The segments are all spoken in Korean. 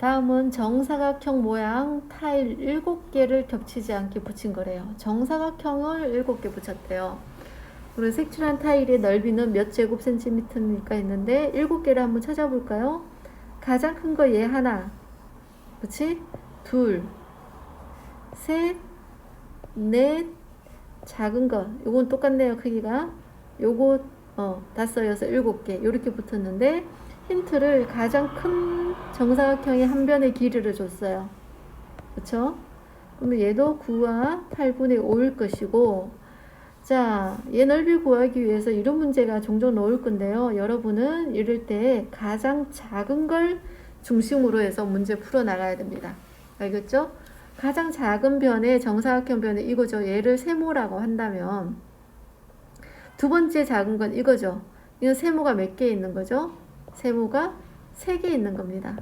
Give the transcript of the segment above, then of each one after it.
다음은 정사각형 모양 타일 7개를 겹치지 않게 붙인 거래요. 정사각형을 7개 붙였대요. 그리고 색칠한 타일의 넓이는 몇 제곱 센티미터입니까 했는데 7개를 한번 찾아볼까요? 가장 큰 거 얘 하나. 그치? 둘, 셋, 넷, 작은 거. 요건 똑같네요, 크기가. 요거, 어, 다섯, 여섯, 일곱 개. 요렇게 붙었는데, 힌트를 가장 큰 정사각형의 한 변의 길이를 줬어요. 그쵸? 그러면 얘도 9와 8분의 5일 것이고, 자, 얘 넓이 구하기 위해서 이런 문제가 종종 나올 건데요. 여러분은 이럴 때 가장 작은 걸 중심으로 해서 문제 풀어 나가야 됩니다. 알겠죠? 가장 작은 변의 정사각형 변의 이거죠. 얘를 세모라고 한다면 두 번째 작은 건 이거죠. 이건 세모가 몇 개 있는 거죠? 세모가 세개 있는 겁니다.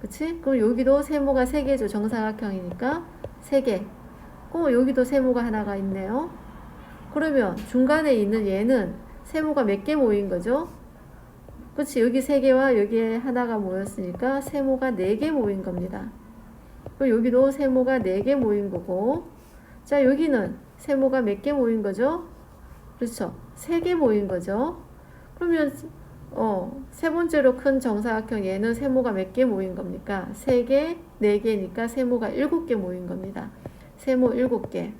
그치? 그럼 여기도 세모가 세 개죠. 정사각형이니까 세 개. 어, 여기도 세모가 하나가 있네요. 그러면 중간에 있는 얘는 세모가 몇 개 모인 거죠? 그치? 여기 세 개와 여기에 하나가 모였으니까 세모가 네개 모인 겁니다. 그리고 여기도 세모가 네개 모인 거고, 자, 여기는 세모가 몇 개 모인 거죠? 그렇죠. 세개 모인 거죠. 그러면, 어, 세 번째로 큰 정사각형 얘는 세모가 몇 개 모인 겁니까? 세 개, 네 개니까 세모가 일곱 개 모인 겁니다. 세모 일곱 개.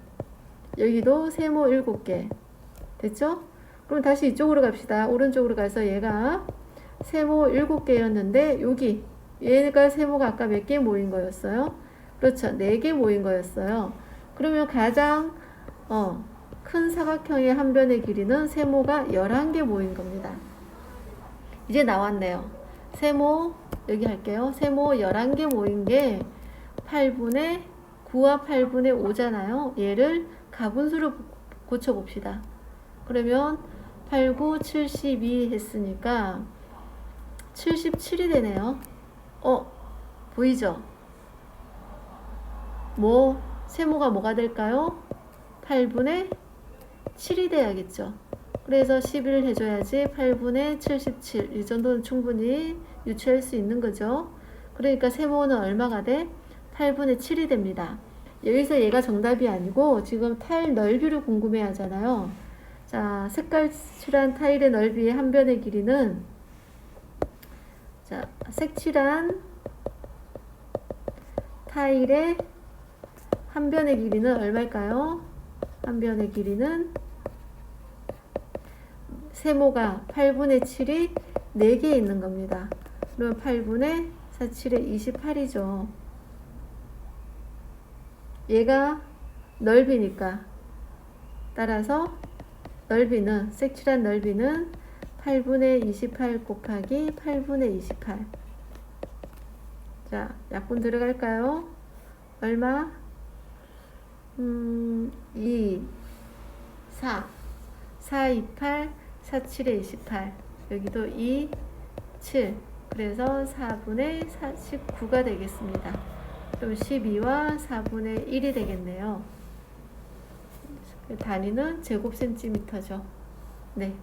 여기도 세모 일곱 개. 됐죠? 그럼 다시 이쪽으로 갑시다. 오른쪽으로 가서 얘가 세모 일곱 개였는데, 여기, 얘가 세모가 아까 몇 개 모인 거였어요? 그렇죠. 네 개 모인 거였어요. 그러면 가장, 어, 큰 사각형의 한 변의 길이는 세모가 11개 모인 겁니다. 이제 나왔네요. 세모, 여기 할게요. 세모 11개 모인 게 8분의 9와 8분의 5잖아요. 얘를 가분수로 고쳐봅시다. 그러면 8, 9, 72 했으니까 77이 되네요. 어, 보이죠? 뭐, 세모가 뭐가 될까요? 8분의 7이 돼야겠죠. 그래서 11 해줘야지 8분의 77. 이 정도는 충분히 유추할 수 있는 거죠. 그러니까 세모는 얼마가 돼? 8분의 7이 됩니다. 여기서 얘가 정답이 아니고 지금 타일 넓이를 궁금해 하잖아요. 자, 색깔 칠한 타일의 넓이의 한 변의 길이는 자, 색칠한 타일의 한 변의 길이는 얼마일까요? 한 변의 길이는 세모가 8분의 7이 4개 있는 겁니다. 그러면 8분의 4, 7의 28이죠. 얘가 넓이니까 따라서 넓이는 색칠한 넓이는 8분의 28 곱하기 8분의 28. 자, 약분 들어갈까요? 얼마? 음, 2, 4, 4, 28, 4, 7에 28. 여기도 2, 7. 그래서 4분의 49가 되겠습니다. 그럼 12와 4분의 1이 되겠네요. 단위는 제곱 센티미터죠. 네.